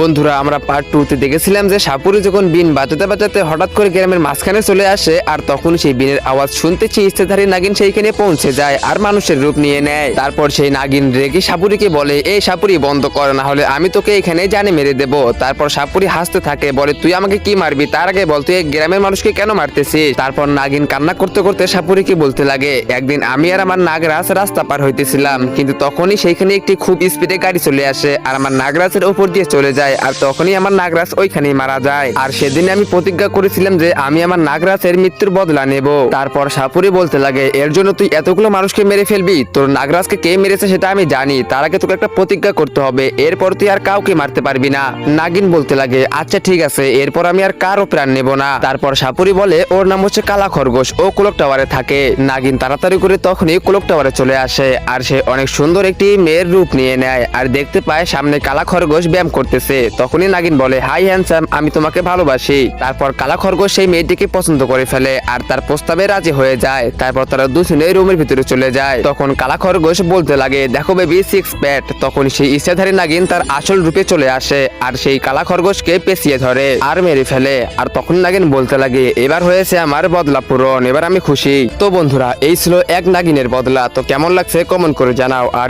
বন্ধুরা, আমরা part two তে দেখেছিলাম যে সাপুরি যখন বিন বাজাতে বাজাতে হঠাৎ করে গ্রামের মাঝখানে চলে আসে, আর তখন সেই বিনের আওয়াজ শুনতেছি ইস্তেধারী নাগিন সেইখানে পৌঁছে যায় আর মানুষের রূপ নিয়ে নেয়। তারপর সেই নাগিন রেগে সাপুরিকে বলে এই সাপুরি, বন্ধ কর, না হলে আমি তোকে এখানে জানে মেরে দেব। তারপর সাপুরি হাসতে থাকে, বলে, তুই আমাকে কি মারবি? তার আগে বল, তুই গ্রামের মানুষকে কেন মারতেছিস? তারপর নাগিন কান্না করতে করতে সাপুরিকে বলতে লাগে, একদিন আমি আর আমার নাগরাজ রাস্তা পার হইতেছিলাম, কিন্তু তখনই সেইখানে একটি খুব স্পিডে গাড়ি চলে আসে, আর আমার নাগরাজের উপর দিয়ে চলে যায়। আর তখনই আমার নাগরাজ ওইখানেই মারা যায়। আর সেদিন আমি প্রতিজ্ঞা করেছিলাম যে আমি আমার নাগরাজের মৃত্যুর বদলা নেব। তারপর সাপুরি বলতে লাগে, এর জন্য তুই এতগুলো মানুষকে মেরে ফেলবি? তোর নাগরাজকে কে মেরেছে সেটা আমি জানি। তার আগে তোকে একটা প্রতিজ্ঞা করতে হবে। এরপর তুই আর কাউকে মারতে পারবি না। নাগিন বলতে লাগে আচ্ছা ঠিক আছে। এরপর আমি আর কারও প্রাণ নেব না। তারপর সাপুরি বলে, ওর নাম হচ্ছে কালা খরগোশ। ও কোলক টাওয়ারে থাকে। নাগিন তাড়াতাড়ি করে তখনই কোলক টাওয়ারে চলে আসে, আর সে অনেক সুন্দর একটি মেয়ের রূপ নিয়ে নেয়। আর দেখতে পায় সামনে কালা খরগোশ ব্যায়াম করতেছে। তখনই নাগিন বলে, হাই হ্যান্ডসাম, আমি তোমাকে ভালোবাসি। তারপর কালা খরগোশ সেই মেয়েটিকে পছন্দ করে ফেলে আর তার প্রস্তাবে রাজি হয়ে যায়। তারপর তারা দুজনে রুমের ভিতরে চলে যায়। তখন কালা খরগোশ বলতে লাগে, দেখো বেবি সিক্স প্যাট তখন সেই ইচ্ছাধারী নাগিন তার আসল রূপে চলে আসে আর সেই কালা খরগোশকে পেঁচিয়ে ধরে আর মেরে ফেলে। আর তখন নাগিন বলতে লাগে, এবার হয়েছে আমার বদলা পূরণ, এবার আমি খুশি। তো বন্ধুরা, এই ছিল এক নাগিনের বদলা। তো কেমন লাগছে কমেন্ট করে জানাও। আর